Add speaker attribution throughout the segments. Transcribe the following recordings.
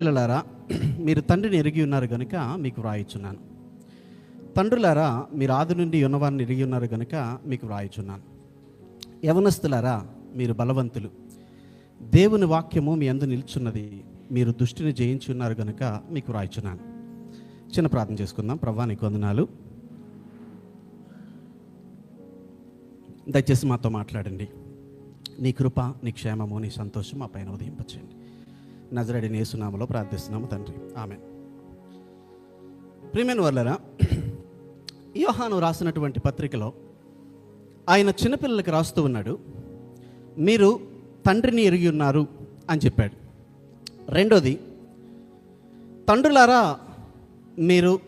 Speaker 1: పిల్లలారా మీరు తండ్రిని ఎరిగి ఉన్నారు కనుక మీకు వ్రాయిచున్నాను. తండ్రులారా మీరు ఆది నుండి ఉన్నవారిని ఎరిగి ఉన్నారు కనుక మీకు వ్రాయిచున్నాను. యవనస్తులారా మీరు బలవంతులు. దేవుని వాక్యము మీ అందు నిల్చున్నది. మీరు దుష్టిని జయించి ఉన్నారు కనుక మీకు వ్రాయిచున్నాను. చిన్న ప్రార్థన చేసుకుందాం. ప్రభా నీకు వందనాలు. దయచేసి మాతో మాట్లాడండి. నీ కృప నీ క్షేమము నీ సంతోషం మా పైన ఉదయింపచేయండి. నజరడి నేసునామలో ప్రార్థిస్తున్నాము తండ్రి. ఆమె ప్రిమెన్ వర్లరా యోహాను రాసినటువంటి పత్రికలో ఆయన చిన్నపిల్లలకి రాస్తూ ఉన్నాడు మీరు తండ్రిని ఎరిగి ఉన్నారు అని చెప్పాడు. రెండోది తండ్రులారా మీరు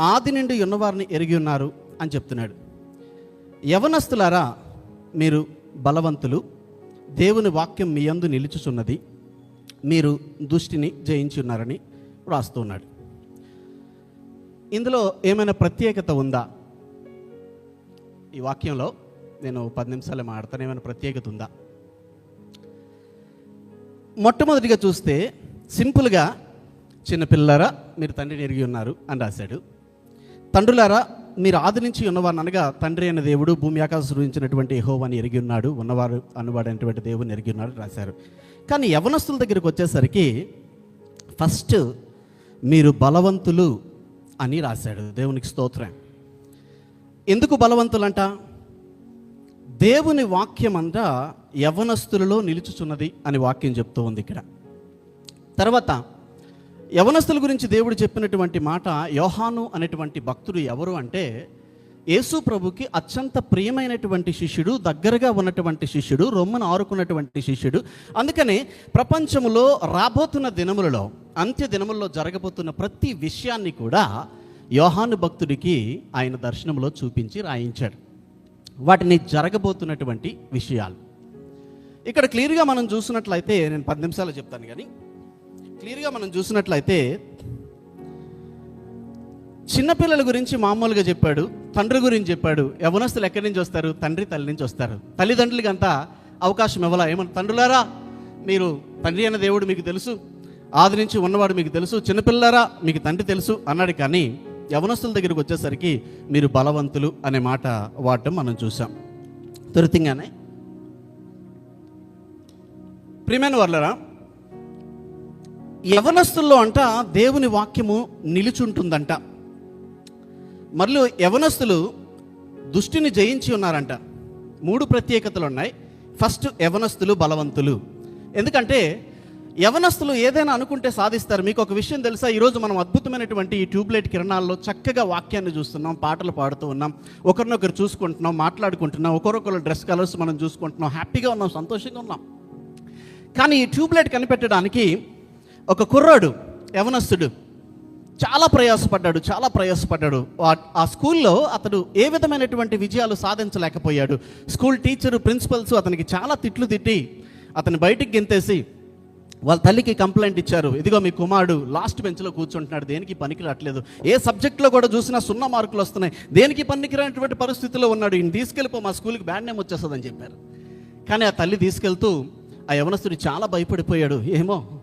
Speaker 1: ఆది నుండి ఉన్నవారిని ఎరిగి ఉన్నారు అని చెప్తున్నాడు. యవనస్తులారా మీరు బలవంతులు దేవుని వాక్యం మీ యందు నిలుచుచున్నది మీరు దుష్టిని జయించి ఉన్నారని రాస్తున్నాడు ఇందులో ఏమైనా ప్రత్యేకత ఉందా? ఈ వాక్యంలో నేను పది నిమిషాలు మాడతాను ఏమైనా ప్రత్యేకత ఉందా? మొట్టమొదటిగా చూస్తే సింపుల్గా చిన్నపిల్లరా మీరు తండ్రిని ఎరిగి ఉన్నారు అని రాశాడు. తండ్రులారా మీరు ఆదరించి ఉన్నవారు అనగా తండ్రి అయిన దేవుడు భూమి ఆకాశం సృజించినటువంటి యెహోవాని ఎరిగి ఉన్నాడు ఉన్నవారు అనువాడైనటువంటి దేవుని ఎరిగి ఉన్నాడు రాశారు. కానీ యవనస్తుల దగ్గరికి వచ్చేసరికి ఫస్ట్ మీరు బలవంతులు అని రాశాడు. దేవునికి స్తోత్రం. ఎందుకు బలవంతులంట? దేవుని వాక్యం అంతా యవనస్తులలో నిలుచుచున్నది అని వాక్యం చెప్తూ ఉంది ఇక్కడ. తర్వాత యవనస్తుల గురించి దేవుడు చెప్పినటువంటి మాట యోహాను అనేటువంటి భక్తుడు ఎవరు అంటే యేసు ప్రభుకి అత్యంత ప్రియమైనటువంటి శిష్యుడు దగ్గరగా ఉన్నటువంటి శిష్యుడు రొమ్మను ఆరుకున్నటువంటి శిష్యుడు. అందుకనే ప్రపంచంలో రాబోతున్న దినములలో అంత్య దినములలో జరగబోతున్న ప్రతి విషయాన్ని కూడా యోహాను భక్తుడికి ఆయన దర్శనంలో చూపించి రాయించాడు. వాటిని జరగబోతున్నటువంటి విషయాలు. ఇక్కడ క్లియర్గా మనం చూసినట్లయితే నేను పది నిమిషాలు చెప్తాను కానీ క్లియర్గా మనం చూసినట్లయితే చిన్నపిల్లల గురించి మామూలుగా చెప్పాడు. తండ్రి గురించి చెప్పాడు. యవనస్తులు ఎక్కడి నుంచి వస్తారు? తండ్రి తల్లి నుంచి వస్తారు. తల్లిదండ్రులకి అంతా అవకాశం ఇవ్వాలా? ఏమన్నా తండ్రులారా మీరు తండ్రి అన్న దేవుడు మీకు తెలుసు ఆది నుంచి ఉన్నవాడు మీకు తెలుసు చిన్నపిల్లారా మీకు తండ్రి తెలుసు అన్నాడు. కానీ యవనస్తుల దగ్గరికి వచ్చేసరికి మీరు బలవంతులు అనే మాట వాడటం మనం చూసాం త్వరితంగానే ప్రియమైన వర్లరా యవనస్తుల్లో అంట దేవుని వాక్యము నిలుచుంటుందంట. మరలు యవనస్తులు దుష్టిని జయించి ఉన్నారంట. మూడు ప్రత్యేకతలు ఉన్నాయి. ఫస్ట్ యవనస్తులు బలవంతులు. ఎందుకంటే యవనస్తులు ఏదైనా అనుకుంటే సాధిస్తారు. మీకు ఒక విషయం తెలుసా? ఈరోజు మనం అద్భుతమైనటువంటి ఈ ట్యూబ్లైట్ కిరణాల్లో చక్కగా వాక్యాన్ని చూస్తున్నాం పాటలు పాడుతూ ఉన్నాం ఒకరినొకరు చూసుకుంటున్నాం మాట్లాడుకుంటున్నాం ఒకరొకరు డ్రెస్ కలర్స్ మనం చూసుకుంటున్నాం హ్యాపీగా ఉన్నాం సంతోషంగా ఉన్నాం. కానీ ఈ ట్యూబ్లైట్ కనిపెట్టడానికి ఒక కుర్రాడు యవనస్తుడు చాలా ప్రయాసపడ్డాడు చాలా ప్రయాసపడ్డాడు. ఆ- స్కూల్లో అతడు ఏ విధమైనటువంటి విజయాలు సాధించలేకపోయాడు. స్కూల్ టీచరు ప్రిన్సిపల్స్ అతనికి చాలా తిట్లు తిట్టి అతని బయటికి గెంతేసి వాళ్ళ తల్లికి కంప్లైంట్ ఇచ్చారు. ఇదిగో మీ కుమారుడు లాస్ట్ బెంచ్లో కూర్చుంటున్నాడు దేనికి పనికి రావట్లేదు ఏ సబ్జెక్ట్లో కూడా చూసినా సున్నా మార్కులు వస్తున్నాయి. దేనికి పనికిరానటువంటి పరిస్థితిలో ఉన్నాడు? ఈయన తీసుకెళ్ళిపో మా స్కూల్కి బ్యాడ్ నేమ్ వచ్చేస్తుందని చెప్పారు. కానీ ఆ తల్లి తీసుకెళ్తూ ఆ యవనస్తుడు చాలా భయపడిపోయాడు. ఏమో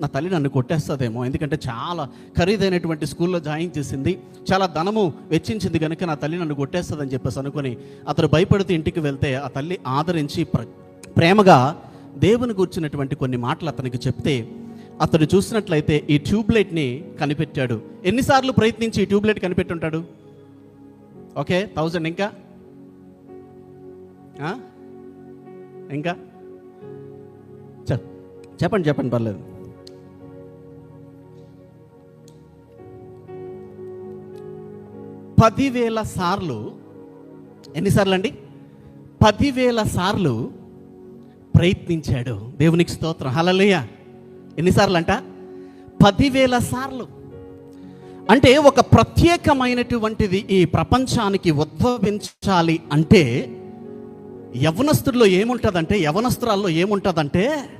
Speaker 1: నా తల్లి నన్ను కొట్టేస్తుందేమో. ఎందుకంటే చాలా ఖరీదైనటువంటి స్కూల్లో జాయిన్ చేసింది. చాలా ధనము వెచ్చించింది కనుక నా తల్లి నన్ను కొట్టేస్తుందని చెప్పేసి అనుకుని అతడు భయపడుతూ ఇంటికి వెళ్తే ఆ తల్లి ఆదరించి ప్ర ప్రేమగా దేవుని కూర్చున్నటువంటి కొన్ని మాటలు అతనికి చెప్తే అతడు చూసినట్లయితే ఈ ట్యూబ్లైట్ని కనిపెట్టాడు. ఎన్నిసార్లు ప్రయత్నించి ఈ ట్యూబ్లైట్ కనిపెట్టుంటాడు? ఓకే థౌజండ్ ఇంకా? ఇంకా? చెప్పండి చెప్పండి పర్లేదు. పదివేల సార్లు ఎన్నిసార్లు అండి పదివేల సార్లు ప్రయత్నించాడు. దేవునికి స్తోత్రం. హలలుయ ఎన్నిసార్లు అంట పదివేల సార్లు. అంటే ఒక ప్రత్యేకమైనటువంటిది ఈ ప్రపంచానికి ఉద్భవించాలి అంటే యవనస్తుల్లో ఏముంటుందంటే యవనస్త్రాల్లో ఏముంటుందంటే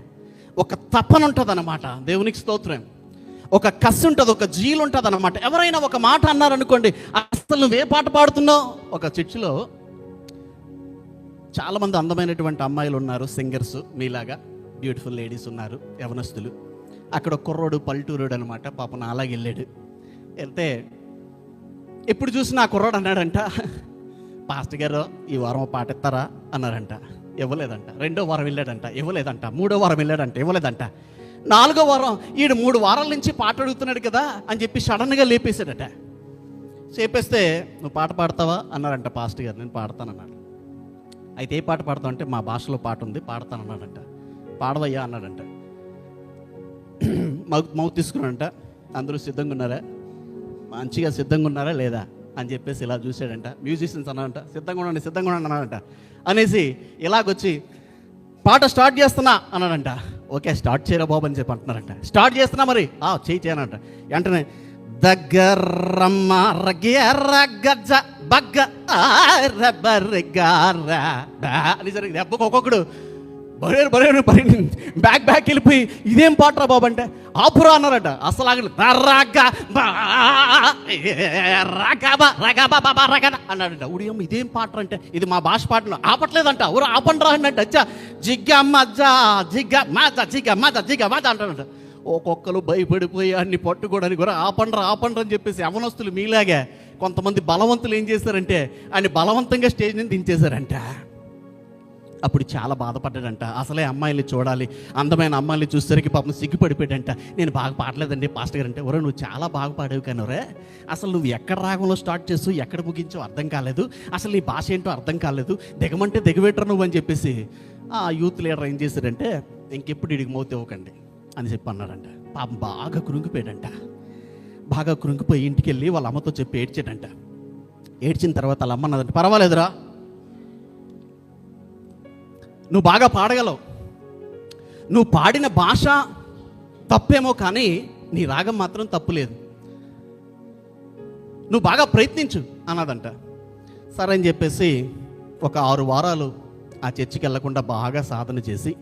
Speaker 1: ఒక తపన ఉంటుందన్నమాట దేవునికి స్తోత్రం. ఒక కసి ఉంటుంది ఒక జీలు ఉంటుంది అనమాట ఎవరైనా ఒక మాట అన్నారనుకోండి అసలు నువ్వే పాట పాడుతున్నావు? ఒక చర్చిలో చాలామంది అందమైనటువంటి అమ్మాయిలు ఉన్నారు సింగర్స్ మీలాగా. బ్యూటిఫుల్ లేడీస్ ఉన్నారు యవనస్తులు. అక్కడ కుర్రోడు పల్లెటూరుడు అనమాట పాపం అలాగే వెళ్ళాడు. వెళ్తే ఎప్పుడు చూసినా ఆ కుర్రోడు అన్నాడంట పాస్టర్ గారు ఈ వారం పాట ఇస్తారా? అన్నారంట. ఇవ్వలేదంట. రెండో వారం వెళ్ళాడంట. ఇవ్వలేదంట. మూడో వారం వెళ్ళాడంట. ఇవ్వలేదంట. నాలుగో వారం ఈడు మూడు వారాల నుంచి పాట అడుగుతున్నాడు కదా అని చెప్పి సడన్గా లేపేశాడట. చేపేస్తే నువ్వు పాట పాడతావా? అన్నారంట పాస్టర్ గారు. నేను పాడతానన్నాడు అయితే ఏ పాట పాడతావు? అంటే మా భాషలో పాట ఉంది పాడతానన్నాడంట పాడవయ్యా అన్నాడంట. మౌత్ మౌత్ తీసుకున్నాడంట. అందరూ సిద్ధంగా ఉన్నారా? మంచిగా సిద్ధంగా ఉన్నారా? లేదా? అని చెప్పేసి ఇలా చూశాడంట. మ్యూజిషియన్స్ అన్నాడంట. సిద్ధంగా ఉండండి సిద్ధంగా ఉండండి అన్నాడంట. అనేసి ఇలాగొచ్చి పాట స్టార్ట్ చేస్తున్నా అన్నాడంట. ఓకే స్టార్ట్ చేయరా బాబు అని చెప్పి అంటున్నారంట. స్టార్ట్ చేస్తున్నా మరి? ఆ చేయి చేయనంట వెంటనే దగ్గరమ్మ రగ్గెర్ర గజ్జ బగ్గ అని జరిగింది. దెబ్బకు ఒక్కొక్కడు. బరే బరే బరే బ్యాక్ బ్యాక్ వెళ్ళిపోయి ఇదేం పాటరా బాబు అంటే ఆపురా అన్నారట. అసలు ఆగలేదు అన్నాడంట. ఉడియమ్మ ఇదేం పాట అంటే ఇది మా భాష పాటలు ఆపట్లేదంట. ఊరు ఆపండ్రా అన్నట్టు అచ్చా జిగ్గ మజ్జ జిగ్గ మాజ జిగ్గ మాజ జిగ్గ మాజ అంటాడంట. ఒక్కొక్కరు భయపడిపోయి అన్ని పట్టుకోవడానికి కూడా ఆపండ్ర ఆపండ్ర అని చెప్పేసి యవనస్తులు మీలాగే కొంతమంది బలవంతులు ఏం చేశారంటే ఆయన బలవంతంగా స్టేజ్ నుంచి దించేశారంట. అప్పుడు చాలా బాధపడ్డాడంట. అసలే అమ్మాయిల్ని చూడాలి. అందమైన అమ్మాయిల్ని చూసేసరికి పాపం సిగ్గుపడిపోయాడంట. నేను బాగా పాడలేదండి పాస్టర్ గారు అంటే ఒరే నువ్వు చాలా బాగా పాడావు కానీ ఒరే అసలు నువ్వు ఎక్కడ రాగంలో స్టార్ట్ చేస్తూ ఎక్కడ ముగించో అర్థం కాలేదు. అసలు నీ భాష ఏంటో అర్థం కాలేదు. దిగమంటే దిగబెట్టరు నువ్వు అని చెప్పేసి ఆ యూత్ లీడర్ ఏం చేశారంటే ఇంకెప్పుడు ఇడికి మోతే ఇవ్వకండి. అని చెప్పి అన్నాడంట. పాపం బాగా కృంగిపోయాడంట. బాగా కృంగిపోయి ఇంటికి వెళ్ళి వాళ్ళ అమ్మతో చెప్పి ఏడ్చాడంట. ఏడ్చిన తర్వాత వాళ్ళ అమ్మ అన్నదంట పర్వాలేదురా. నువ్వు బాగా పాడగలవు. నువ్వు పాడిన భాష తప్పేమో కానీ నీ రాగం మాత్రం తప్పులేదు నువ్వు బాగా ప్రయత్నించు అన్నదంట. సరే అని చెప్పేసి ఒక ఆరు వారాలు ఆ చర్చికి వెళ్ళకుండా బాగా సాధన చేసి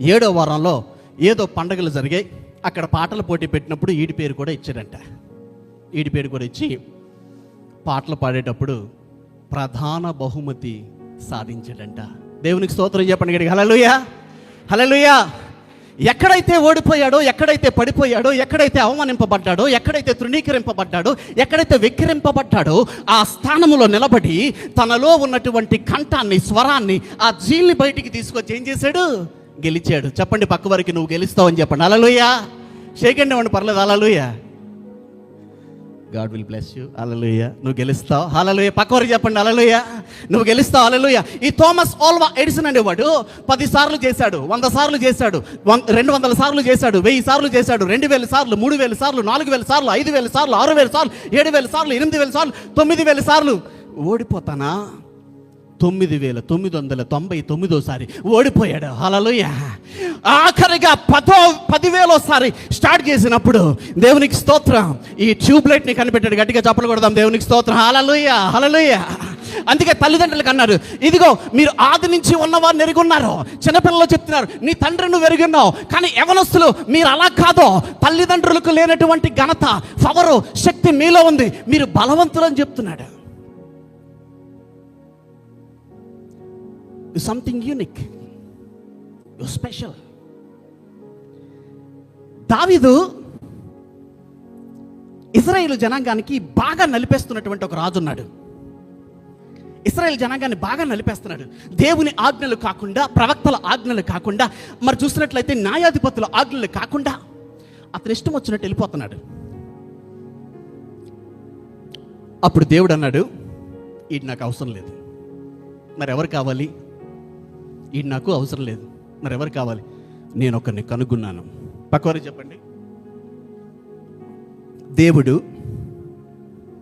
Speaker 1: ఏడో వారంలో ఏదో పండగలు జరిగాయి. అక్కడ పాటల పోటీ పెట్టినప్పుడు ఈడి పేరు కూడా ఇచ్చాడంట ఈడి పేరు కూడా ఇచ్చి పాటలు పాడేటప్పుడు ప్రధాన బహుమతి సాధించాడంట. దేవునికి స్తోత్రం చెప్పండి గడికి. హలలుయా హలలుయా ఎక్కడైతే ఓడిపోయాడో ఎక్కడైతే పడిపోయాడో ఎక్కడైతే అవమానింపబడ్డాడో ఎక్కడైతే తృణీకరింపబడ్డాడో ఎక్కడైతే వెక్కిరింపబడ్డాడో ఆ స్థానంలో నిలబడి తనలో ఉన్నటువంటి కంఠాన్ని స్వరాన్ని ఆ జీల్ని బయటికి తీసుకొచ్చి ఏం చేశాడు? గెలిచాడు. చెప్పండి పక్క వరకు నువ్వు గెలుస్తావు అని చెప్పండి. అలలుయా షేకండి ఇవ్వండి పర్లేదు. Hallelujah God will bless you hallelujah నువ్వు గెలుస్తావు. అలలుయ పక్కవరికి చెప్పండి. అలలుయ నువ్వు గెలుస్తావు. అలలుయ ఈ థామస్ ఆల్వా ఎడిసన్ అనేవాడు పది సార్లు చేశాడు. వంద సార్లు చేశాడు. రెండు వందల సార్లు చేశాడు. వెయ్యి సార్లు చేశాడు. రెండు వేల సార్లు మూడు వేల సార్లు నాలుగు వేల సార్లు ఐదు వేల సార్లు ఆరు వేల సార్లు ఏడు వేల సార్లు ఎనిమిది వేల సార్లు తొమ్మిది వేల సార్లు. ఓడిపోతానా? తొమ్మిది వేల తొమ్మిది వందల తొంభై తొమ్మిదోసారి ఓడిపోయాడు. హలలోయ ఆఖరిగా పదో పదివేలోసారి స్టార్ట్ చేసినప్పుడు దేవునికి స్తోత్రం. ఈ ట్యూబ్ లైట్ని కనిపెట్టాడు. గట్టిగా చెప్పలు కొడదాం. దేవునికి స్తోత్రం. హలలోయ హలలోయ అందుకే తల్లిదండ్రులకు అన్నారు ఇదిగో మీరు ఆది నుంచి ఉన్నవారు ఎరుగున్నారు చిన్నపిల్లలు చెప్తున్నారు నీ తండ్రి నువ్వు ఎరుగున్నావు కానీ ఎవనస్తులు మీరు అలా కాదో. తల్లిదండ్రులకు లేనటువంటి ఘనత పవరు శక్తి మీలో ఉంది. మీరు బలవంతులు అని చెప్తున్నాడు. Something unique you special David Israel జనాంగానికి బాగా నలిపేస్తున్నటువంటి ఒక రాజు ఉన్నాడు. ఇస్రాయేల్ జనాంగాన్ని బాగా నలిపేస్తున్నాడు. దేవుని ఆజ్ఞలు కాకుండా ప్రవక్తల ఆజ్ఞలు కాకుండా మరి చూసినట్లయితే న్యాయాధిపతుల ఆజ్ఞలు కాకుండా అతని ఇష్టం వచ్చినట్టు వెళ్ళిపోతున్నాడు. అప్పుడు దేవుడు అన్నాడు ఇది నాకు అవసరం లేదు. మరి ఎవరు కావాలి? ఈ నాకు అవసరం లేదు. మరి ఎవరు కావాలి? నేను ఒకరిని కనుగొన్నాను. పక్కవారు చెప్పండి. దేవుడు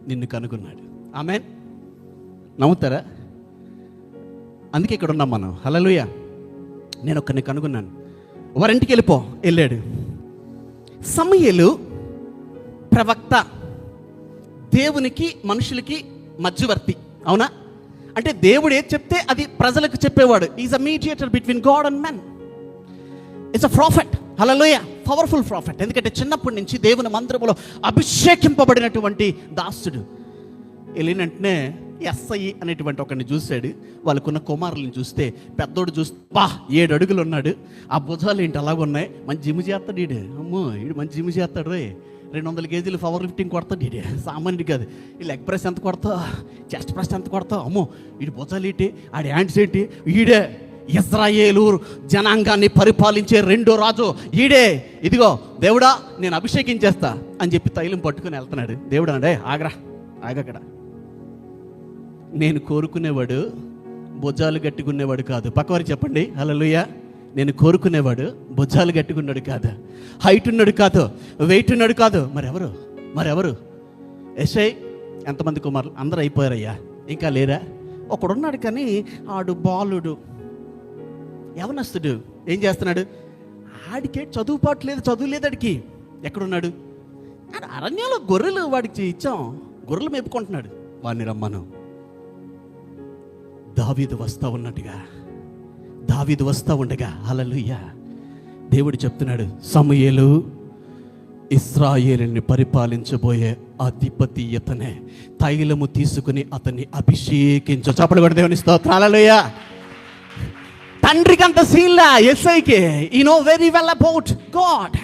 Speaker 1: నిన్ను కనుగొన్నాడు. ఆమె నమ్ముతారా? అందుకే ఇక్కడ ఉన్నాం మనం. హలలుయ నేను ఒకరిని కనుగొన్నాను. వారింటికి వెళ్ళిపో వెళ్ళాడు. సమయలు ప్రవక్త దేవునికి మనుషులకి మధ్యవర్తి. అవునా? అంటే దేవుడు ఏది చెప్తే అది ప్రజలకు చెప్పేవాడు. Is a mediator between God and men it's a prophet హలలోయ పవర్ఫుల్ ప్రాఫెట్ ఎందుకంటే చిన్నప్పటి నుంచి దేవుని మందిరములో అభిషేకింపబడినటువంటి దాసుడు. వెళ్ళిన వెంటనే ఎస్ఐ అనేటువంటి ఒకరిని చూశాడు. వాళ్ళకున్న కుమారులను చూస్తే పెద్దోడు చూస్తే బా ఏడు అడుగులు ఉన్నాడు. ఆ భుజాలు ఏంటి? అలాగున్నాయి. మంచి జిమ్ చేస్తాడు ఈడు. అమ్మో ఈడు మంచి జిమ్ చేస్తాడు రే. రెండు వందల కేజీలు పవర్ లిఫ్టింగ్ కొడతాడు ఇది సామాన్యుడు కాదు. ఈ లెగ్ ప్రెస్ ఎంత కొడతావు చెస్ట్ ప్రెస్ ఎంత కొడతావు అమ్మో ఈడు భుజాలు ఏంటి? ఆడి హ్యాండ్స్ ఏంటి? ఈడే ఇజ్రాయేలు జనాంగాన్ని పరిపాలించే రెండో రాజు ఈడే. ఇదిగో దేవుడా నేను అభిషేకించేస్తా అని చెప్పి తైలం పట్టుకుని వెళ్తున్నాడు. దేవుడు అన్నాడే ఆగ్రా ఆగక్కడ. నేను కోరుకునేవాడు భుజాలు గట్టుకునేవాడు కాదు. పక్కవారి చెప్పండి. హల్లెలూయా. నేను కోరుకునేవాడు భుజాలు గట్టుకున్నాడు కాదు. హైట్ ఉన్నాడు కాదు. వెయిట్ ఉన్నాడు కాదు. మరెవరు? మరెవరు? ఎస్ఐ ఎంతమంది కుమారులు? అందరూ అయిపోయారయ్యా. ఇంకా లేరా? ఒకడున్నాడు కానీ ఆడు బాలుడు యవనస్తుడు. ఏం చేస్తున్నాడు? ఆడికే చదువుపాటు లేదు చదువు లేదు ఆడికి. ఎక్కడున్నాడు? ఆడు అరణ్యంలో గొర్రెలు వాడికి ఇచ్చాం. గొర్రెలు మేపుకుంటున్నాడు. వాడిని రమ్మను. దావీదు వస్తా ఉన్నట్టుగా. దావీదు వస్తా ఉండగా అలలుయ్య దేవుడు చెప్తున్నాడు సమయలు ఇస్రాయేలుని పరిపాలించబోయే అధిపతి ఇతనే. తైలము తీసుకుని అతన్ని అభిషేకించు. చప్పలు కూడా దేవుని స్తోత్రాలలోయ తండ్రికి అంత సీన్లా ఎస్ఐకి. He know very well about God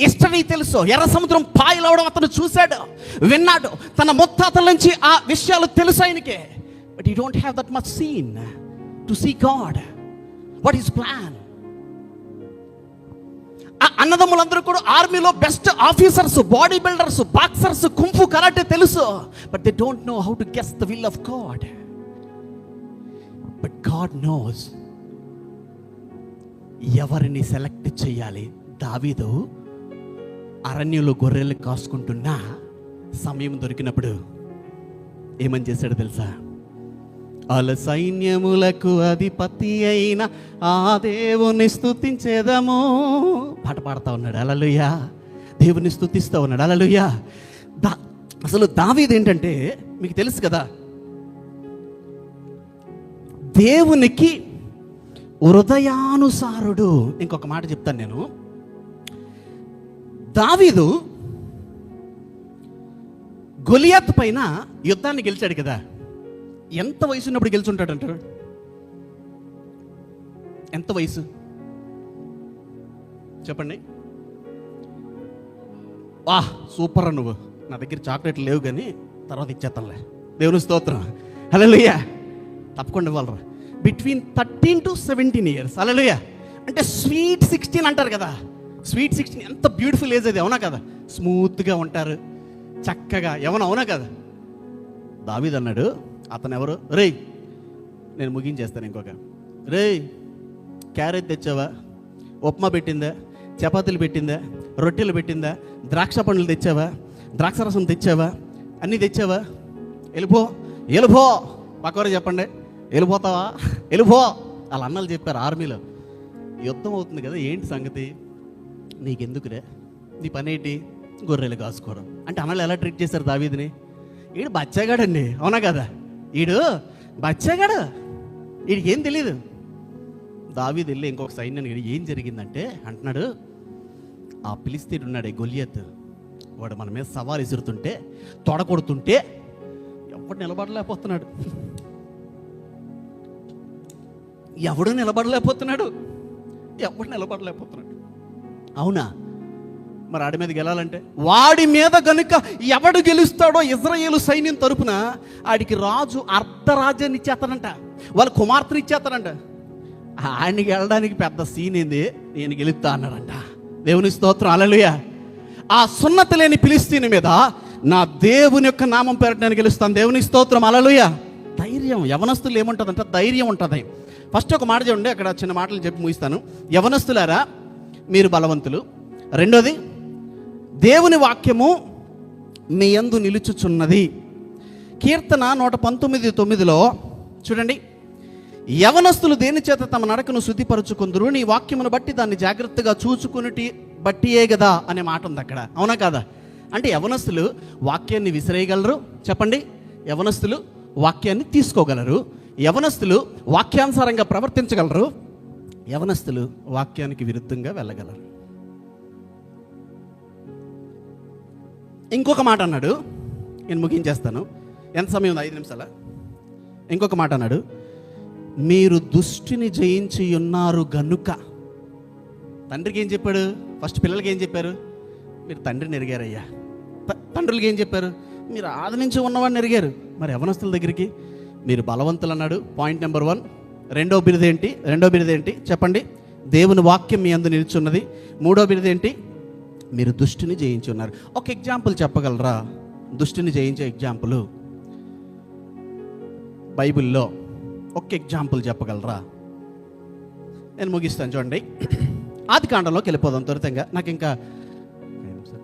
Speaker 1: history తెలుసు. ఎర్ర సముద్రం పాయలవడం అతను చూశాడు విన్నాడు. తన ముత్తాతల నుంచి ఆ విషయాలు తెలుసు ఆయనకి. But you don't have that much seen to see God what is plan అన్నదమ్ములందరూ కూడా ఆర్మీలో best officers body builders boxers kung fu karate తెలుసు. But they don't know how to guess the will of God but God knows ఎవరిని select చేయాలి? David అరణ్యంలో గొర్రెలు కాసుకుంటున్నా సమయం దొరికినప్పుడు ఏమని చేశాడు తెలుసా? అల సైన్యములకు అధిపతి అయిన ఆ దేవుని స్థుతించేదము పాట పాడుతూ ఉన్నాడు. అలలుయా దేవుని స్థుతిస్తూ ఉన్నాడు. అలలుయా దా అసలు దావీది ఏంటంటే మీకు తెలుసు కదా దేవునికి హృదయానుసారుడు. ఇంకొక మాట చెప్తాను నేను. దావీదు గొలియాత్ పైన యుద్ధాన్ని గెలిచాడు కదా. ఎంత వయసు ఉన్నప్పుడు గెలుచుంటాడు ఎంత వయసు? చెప్పండి. వా సూపర్ నువ్వు. నా దగ్గర చాక్లెట్లు లేవు కానీ తర్వాత ఇచ్చేస్తానులే. దేవుని స్తోత్రం. హలోయ తప్పకుండా ఇవ్వాలరా. Between thirteen to seventeen years hallelujah అంటే స్వీట్ సిక్స్టీన్ అంటారు కదా. స్వీట్ సిక్స్టీన్ ఎంత బ్యూటిఫుల్ ఏజ్ అది అవునా కదా? స్మూత్గా ఉంటారు. చక్కగా ఏమన్నా అవునా కదా? దావిదన్నాడు అన్నాడు అతను ఎవరు రేయ్ నేను ముగించేస్తాను ఇంకొక. రేయ్ క్యారెట్ తెచ్చావా? ఉప్మా పెట్టిందా? చపాతీలు పెట్టిందా? రొట్టెలు పెట్టిందా? ద్రాక్ష పండ్లు తెచ్చావా? ద్రాక్ష రసం తెచ్చావా? అన్నీ తెచ్చావా? వెళ్ళిపో వెళ్ళిపో పక్కవారు చెప్పండి. వెళ్ళిపోతావా వెళ్ళిపో వాళ్ళ అన్నలు చెప్పారు ఆర్మీలో. యుద్ధం అవుతుంది కదా ఏంటి సంగతి? నీకెందుకురే నీ పని ఏంటి గొర్రెలు కాసుకోవడం. అంటే అన్నలు ఎలా ట్రీట్ చేశారు దావీదిని? ఈడు బచ్చగాడండి అవునా కదా? ఈడు బచ్చగాడు. వీడికి ఏం తెలియదు దావీది వెళ్ళి ఇంకొక సైన్యాన్ని ఏం జరిగిందంటే? అంటున్నాడు ఆ పిలిస్తీడు ఉన్నాడే గొలియత్. వాడు మన మీద సవాలు ఎసురుతుంటే తొడ కొడుతుంటే ఎవడు నిలబడలేకపోతున్నాడు. ఎవడు నిలబడలేకపోతున్నాడు? ఎవడు నిలబడలేకపోతున్నాడు? అవునా? మరి ఆడి మీద గెలాలంటే? వాడి మీద గనుక ఎవడు గెలుస్తాడో ఇజ్రాయేలు సైన్యం తరపున ఆడికి రాజు అర్ధరాజ్యాన్ని ఇచ్చేస్తాడంట. వాళ్ళ కుమార్తెని ఇచ్చేస్తాడంట. ఆయనకి వెళ్ళడానికి పెద్ద సీన్ ఏంది? నేను గెలుస్తా అన్నాడంట. దేవుని స్తోత్రం. అలలుయ ఆ సున్నత లేని పిలిస్తీని మీద నా దేవుని యొక్క నామం పేరట నేను గెలుస్తాను. దేవుని స్తోత్రం. అలలుయ ధైర్యం. యవనస్తులు ఏముంటుందంట? ధైర్యం ఉంటుంది. ఫస్ట్ ఒక మాట చూడండి. అక్కడ చిన్న మాటలు చెప్పి ముగిస్తాను. యవనస్తులారా మీరు బలవంతులు. రెండోది దేవుని వాక్యము మీ యందు నిలుచుచున్నది. కీర్తన నూట పంతొమ్మిది తొమ్మిదిలో చూడండి యవనస్తులు దేని చేత తమ నడకను శుద్ధిపరుచుకుందరు? నీ వాక్యమును బట్టి దాన్ని జాగ్రత్తగా చూచుకుని బట్టియే కదా అనే మాట ఉంది అక్కడ. అవునా కాదా? అంటే యవనస్తులు వాక్యాన్ని విసిరేయగలరు? చెప్పండి. యవనస్తులు వాక్యాన్ని తీసుకోగలరు? యవనస్తులు వాక్యానుసారంగా ప్రవర్తించగలరు? యవనస్తులు వాక్యానికి విరుద్ధంగా వెళ్ళగలరు. ఇంకొక మాట అన్నాడు. నేను ముగించేస్తాను. ఎంత సమయం ఉంది? ఐదు నిమిషాలా? ఇంకొక మాట అన్నాడు. మీరు దుష్టిని జయించి ఉన్నారు గనుక. తండ్రికి ఏం చెప్పాడు? ఫస్ట్ పిల్లలకి ఏం చెప్పారు? మీరు తండ్రిని ఎరిగారయ్యా. త- తండ్రులకి ఏం చెప్పారు? మీరు ఆది నుంచి ఉన్నవాడిని ఎరిగారు. మరి యవనస్తుల దగ్గరికి మీరు బలవంతులు అన్నాడు పాయింట్ నెంబర్ వన్. రెండో బిరుదేంటి? రెండో బిరుదేంటి? చెప్పండి. దేవుని వాక్యం మీ అందు నిలుచున్నది. మూడో బిరుదేంటి? మీరు దుష్టిని జయించి ఉన్నారు ఒక ఎగ్జాంపుల్ చెప్పగలరా? దుష్టిని జయించే ఎగ్జాంపుల్? బైబిల్లో ఒక ఎగ్జాంపుల్ చెప్పగలరా? నేను ముగిస్తాను చూడండి. ఆది కాండంలోకి వెళ్ళిపోదాం త్వరితంగా. నాకు ఇంకా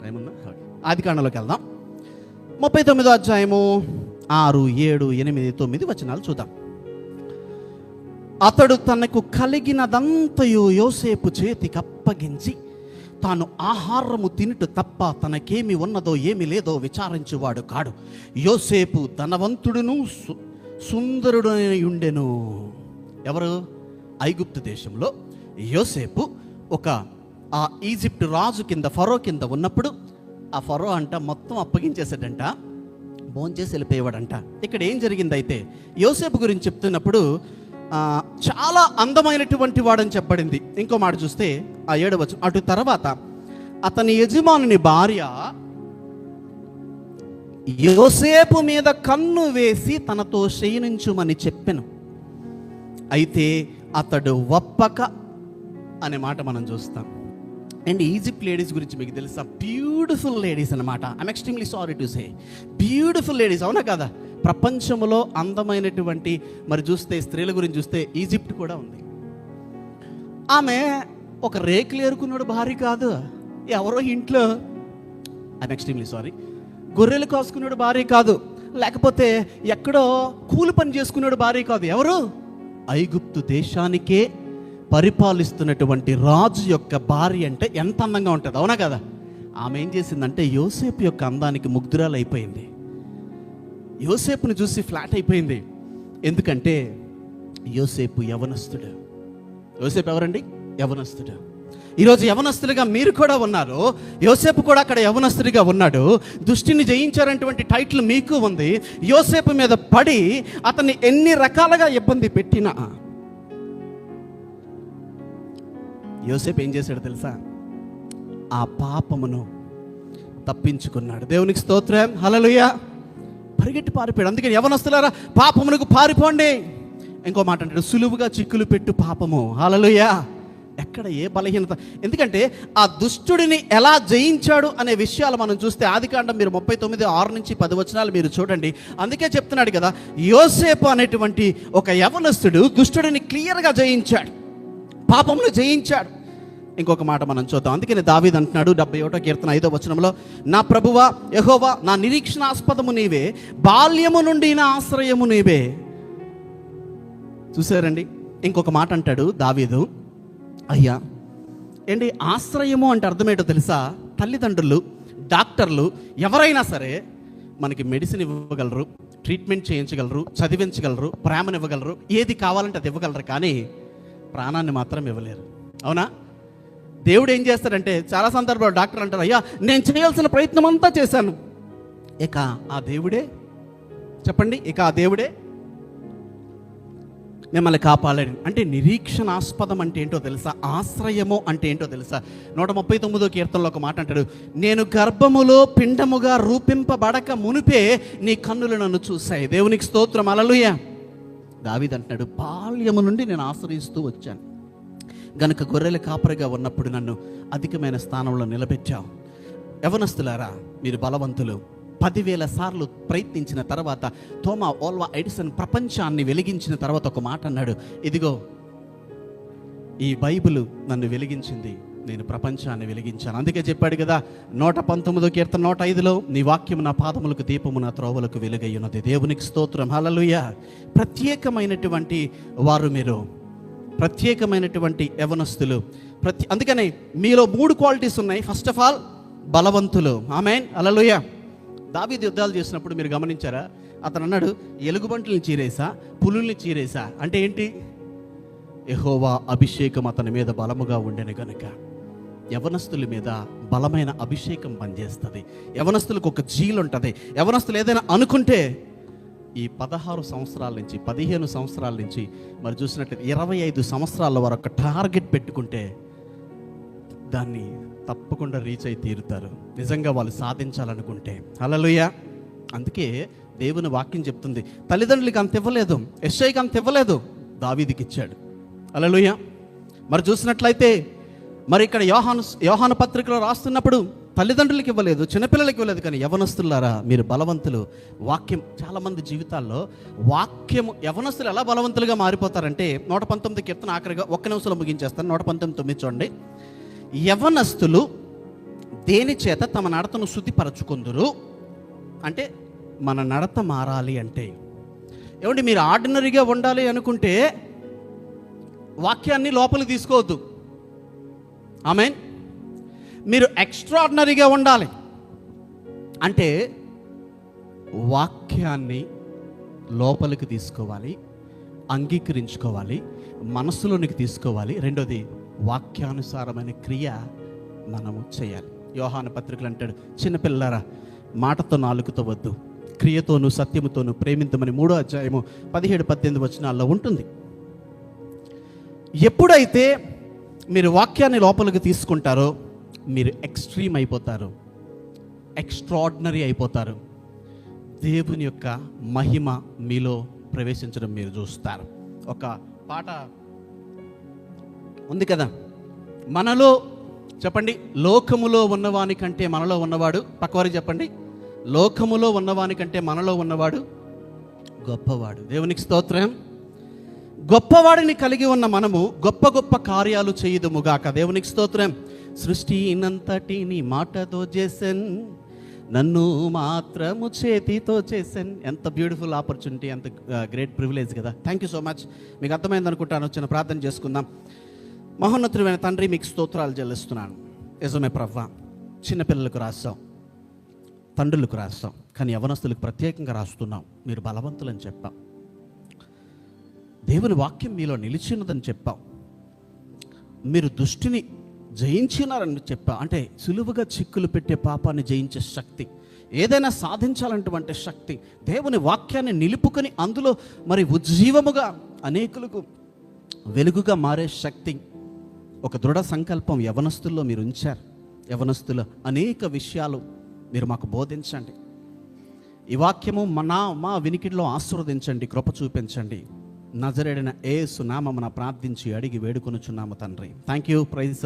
Speaker 1: టైం ఉందా? ఆది కాండంలోకి వెళ్దాం. ముప్పై తొమ్మిదో అధ్యాయము ఆరు ఏడు ఎనిమిది తొమ్మిది వచనాలు చూద్దాం. అతడు తనకు కలిగినదంతయు యోసేపు చేతికి అప్పగించి తాను ఆహారము తినుట తప్ప తనకేమి ఉన్నదో ఏమి లేదో విచారించువాడు కాడు. యోసేపు ధనవంతుడును సు- ఉండెను ఎవరు? ఐగుప్తు దేశంలో. యోసేపు ఒక ఆ ఈజిప్ట్ రాజు కింద ఫరో కింద ఉన్నప్పుడు ఆ ఫరో అంట మొత్తం అప్పగించేసాడంట భోంచేసి వెళ్ళిపోయేవాడంట. ఇక్కడ ఏం జరిగిందైతే యోసేపు గురించి చెప్తున్నప్పుడు చాలా అందమైనటువంటి వాడని చెప్పబడింది. ఇంకో మాట చూస్తే ఆ ఏడవచ్చు అటు తర్వాత అతని యజమానుని భార్య యోసేపు మీద కన్ను వేసి తనతో శయనించుమని చెప్పాను. అయితే అతడు ఒప్పక అనే మాట మనం చూస్తాం. అండ్ ఈజిప్ట్ లేడీస్ గురించి మీకు తెలుసా? బ్యూటిఫుల్ లేడీస్ అనమాట I'm extremely sorry to say. Beautiful ladies అవునా కదా? ప్రపంచంలో అందమైనటువంటి మరి చూస్తే స్త్రీల గురించి చూస్తే ఈజిప్ట్ కూడా ఉంది. ఆమె ఒక రేకులు ఏరుకున్నాడు భార్య కాదు. ఎవరో ఇంట్లో ఐమ్ ఎక్స్ట్రీమ్లీ సారీ గొర్రెలు కాసుకున్నాడు భార్య కాదు. లేకపోతే ఎక్కడో కూలి పని చేసుకున్నాడు భార్య కాదు. ఎవరు? ఐగుప్తు దేశానికే పరిపాలిస్తున్నటువంటి రాజు యొక్క భార్య అంటే ఎంత అందంగా ఉంటుంది అవునా కదా? ఆమె ఏం చేసిందంటే యోసేపు యొక్క అందానికి ముగ్ధురాలు అయిపోయింది యోసేపును చూసి ఫ్లాట్ అయిపోయింది. ఎందుకంటే యోసేపు యవనస్తుడు. యోసేపు ఎవరండి? యవనస్తుడు. ఈరోజు యవనస్తులుగా మీరు కూడా ఉన్నారు. యోసేపు కూడా అక్కడ యవనస్తుడిగా ఉన్నాడు. దుష్టిని జయించారనేటువంటి టైటిల్ మీకు ఉంది. యోసేపు మీద పడి అతన్ని ఎన్ని రకాలుగా ఇబ్బంది పెట్టినా యోసేపు ఏం చేశాడు తెలుసా? ఆ పాపమును తప్పించుకున్నాడు. దేవునికి స్తోత్రం. హలలుయా పరిగెట్టి పారిపోయాడు. అందుకని యవనస్తులారా పాపమునకు పారిపోండి. ఇంకో మాట అంటాడు సులువుగా చిక్కులు పెట్టు పాపము. హలలుయ ఎక్కడ ఏ బలహీనత? ఎందుకంటే ఆ దుష్టుడిని ఎలా జయించాడు అనే విషయాలు మనం చూస్తే ఆదికాండం మీరు ముప్పై తొమ్మిది ఆరు నుంచి పది వచనాలు మీరు చూడండి. అందుకే చెప్తున్నాడు కదా యోసేపు అనేటువంటి ఒక యవనస్తుడు దుష్టుడిని క్లియర్గా జయించాడు. పాపమును జయించాడు. ఇంకొక మాట మనం చూద్దాం. అందుకని దావీద్ అంటున్నాడు డెబ్బై ఒకటో కీర్తన ఐదో వచనంలో నా ప్రభువా యహోవా నా నిరీక్షణాస్పదము నీవే బాల్యము నుండి నా ఆశ్రయము నీవే. చూసారండి? ఇంకొక మాట అంటాడు దావీదు. అయ్యా ఏంటి ఆశ్రయము అంటే అర్థమేటో తెలుసా? తల్లిదండ్రులు డాక్టర్లు ఎవరైనా సరే మనకి మెడిసిన్ ఇవ్వగలరు ట్రీట్మెంట్ చేయించగలరు చదివించగలరు ప్రేమనివ్వగలరు ఏది కావాలంటే అది ఇవ్వగలరు కానీ ప్రాణాన్ని మాత్రం ఇవ్వలేరు. అవునా? దేవుడు ఏం చేస్తాడంటే చాలా సందర్భాలు డాక్టర్ అంటారు అయ్యా నేను చేయాల్సిన ప్రయత్నం అంతా చేశాను. ఇక ఆ దేవుడే చెప్పండి ఇక ఆ దేవుడే మిమ్మల్ని కాపాడాడు అంటే నిరీక్షణాస్పదం అంటే ఏంటో తెలుసా? ఆశ్రయము అంటే ఏంటో తెలుసా? నూట ముప్పై తొమ్మిదో కీర్తనలో ఒక మాట అంటాడు నేను గర్భములో పిండముగా రూపింపబడక మునిపే నీ కన్నులు నన్ను చూశాయి. దేవునికి స్తోత్రం అలలుయ దావిదంటున్నాడు బాల్యము నుండి నేను ఆశ్రయిస్తూ వచ్చాను. గనుక గొర్రెల కాపరిగా ఉన్నప్పుడు నన్ను అధికమైన స్థానంలో నిలబెట్టావు. యవనస్తులారా మీరు బలవంతులు. పదివేల సార్లు ప్రయత్నించిన తర్వాత థోమా ఓల్వా ఎడిసన్ ప్రపంచాన్ని వెలిగించిన తర్వాత ఒక మాట అన్నాడు. ఇదిగో ఈ బైబిల్ నన్ను వెలిగించింది. నేను ప్రపంచాన్ని వెలిగించాను. అందుకే చెప్పాడు కదా నూట పంతొమ్మిదో కీర్తన నూట ఐదులో నీ వాక్యము నా పాదములకు దీపము నా త్రోవలకు వెలుగయ్యున్నది దేవునికి స్తోత్రం. హలలుయ ప్రత్యేకమైనటువంటి వారు మీరు. ప్రత్యేకమైనటువంటి యవనస్తులు. ప్రతి అందుకని మీలో మూడు క్వాలిటీస్ ఉన్నాయి. ఫస్ట్ ఆఫ్ ఆల్ బలవంతులు. ఆమెన్ అలలోయ దావీది యుద్ధాలు చేసినప్పుడు మీరు గమనించారా? అతను అన్నాడు ఎలుగుబంట్లని చీరేసా? పులుల్ని చీరేసా? అంటే ఏంటి? యహోవా అభిషేకం అతని మీద బలముగా ఉండెను గనుక. యవనస్తుల మీద బలమైన అభిషేకం పనిచేస్తుంది. యవనస్తులకు ఒక జీలు ఉంటుంది. యవనస్తులు ఏదైనా అనుకుంటే ఈ పదహారు సంవత్సరాల నుంచి పదిహేను సంవత్సరాల నుంచి మరి చూసినట్లయితే ఇరవై ఐదు సంవత్సరాల వరకు టార్గెట్ పెట్టుకుంటే దాన్ని తప్పకుండా రీచ్ అయి తీరుతారు. నిజంగా వాళ్ళు సాధించాలనుకుంటే. హల్లెలూయా. అందుకే దేవుని వాక్యం చెప్తుంది. తల్లిదండ్రులకి అంత ఇవ్వలేదు. ఎస్ఐకి అంత ఇవ్వలేదు. దావీదికి ఇచ్చాడు. హల్లెలూయా. మరి చూసినట్లయితే మరి ఇక్కడ యోహాను యోహాను పత్రికలో రాస్తున్నప్పుడు తల్లిదండ్రులకి ఇవ్వలేదు చిన్నపిల్లలకి ఇవ్వలేదు కానీ యవనస్తులారా మీరు బలవంతులు. వాక్యం చాలామంది జీవితాల్లో వాక్యం యవనస్తులు ఎలా బలవంతులుగా మారిపోతారంటే నూట పంతొమ్మిది కీర్తన ఆఖరిగా ఒక్క నిమిషంలో ముగించేస్తాను. నూట పంతొమ్మిది తొమ్మిది చూడండి. యవనస్తులు దేని చేత తమ నడతను శుద్ధిపరచుకుందరు? అంటే మన నడత మారాలి అంటే. ఏమండి మీరు ఆర్డినరీగా ఉండాలి అనుకుంటే వాక్యాన్ని లోపలికి తీసుకోవద్దు. ఐ మీన్ మీరు ఎక్స్ట్రాడినరీగా ఉండాలి. అంటే వాక్యాన్ని లోపలికి తీసుకోవాలి అంగీకరించుకోవాలి మనసులోనికి తీసుకోవాలి. రెండోది వాక్యానుసారమైన క్రియ మనము చేయాలి. యోహాన పత్రికలు అంటాడు చిన్నపిల్లరా మాటతో నాలుగుతో వద్దు. క్రియతోను సత్యముతోను ప్రేమించమని మూడో అధ్యాయము పదిహేడు పద్దెనిమిది వచనాల్లో ఉంటుంది. ఎప్పుడైతే మీరు వాక్యాన్ని లోపలికి తీసుకుంటారో మీరు ఎక్స్ట్రీమ్ అయిపోతారు. ఎక్స్ట్రాడినరీ అయిపోతారు. దేవుని యొక్క మహిమ మీలో ప్రవేశించడం మీరు చూస్తారు. ఒక పాట ఉంది కదా? మనలో చెప్పండి లోకములో ఉన్నవాని కంటే మనలో ఉన్నవాడు పక్కవారికి చెప్పండి. లోకములో ఉన్నవాని కంటే మనలో ఉన్నవాడు గొప్పవాడు. దేవునికి స్తోత్రం. గొప్పవాడిని కలిగి ఉన్న మనము గొప్ప గొప్ప కార్యాలు చేయుదుముగాక. దేవునికి స్తోత్రం. సృష్టి ఇనంతటిని మాటతో చేసన్ నన్ను మాత్రము చేతితో చేసెన్ ఎంత బ్యూటిఫుల్ ఆపర్చునిటీ ఎంత గ్రేట్ ప్రివిలేజ్ కదా. థ్యాంక్ యూ సో మచ్ మీకు అర్థమైంది అనుకుంటాను వచ్చిన ప్రార్థన చేసుకుందాం. మహోన్నతుడైన తండ్రి మీకు స్తోత్రాలు చెల్లిస్తున్నాను. నిజమే ప్రవ్వ చిన్నపిల్లలకు రాస్తాం తండ్రులకు రాస్తాం కానీ యవనస్తులకు ప్రత్యేకంగా రాస్తున్నాం మీరు బలవంతులని చెప్పాం దేవుని వాక్యం మీలో నిలిచినదని చెప్పాం మీరు దుష్టిని జయించినారని చెప్పా. అంటే సులువుగా చిక్కులు పెట్టే పాపాన్ని జయించే శక్తి ఏదైనా సాధించాలంటువంటి శక్తి దేవుని వాక్యాన్ని నిలుపుకొని అందులో మరి ఉజ్జీవముగా అనేకులకు వెలుగుగా మారే శక్తి. ఒక దృఢ సంకల్పం యవనస్తుల్లో మీరు ఉంచారు. యవనస్తుల అనేక విషయాలు మీరు మాకు బోధించండి. ఈ వాక్యము మన మా వినికిడిలో ఆశీర్వదించండి కృప చూపించండి. నజరేడిన ఏ సునామమున ప్రార్థించి అడిగి వేడుకొనుచున్నాము తండ్రి. Thank you praise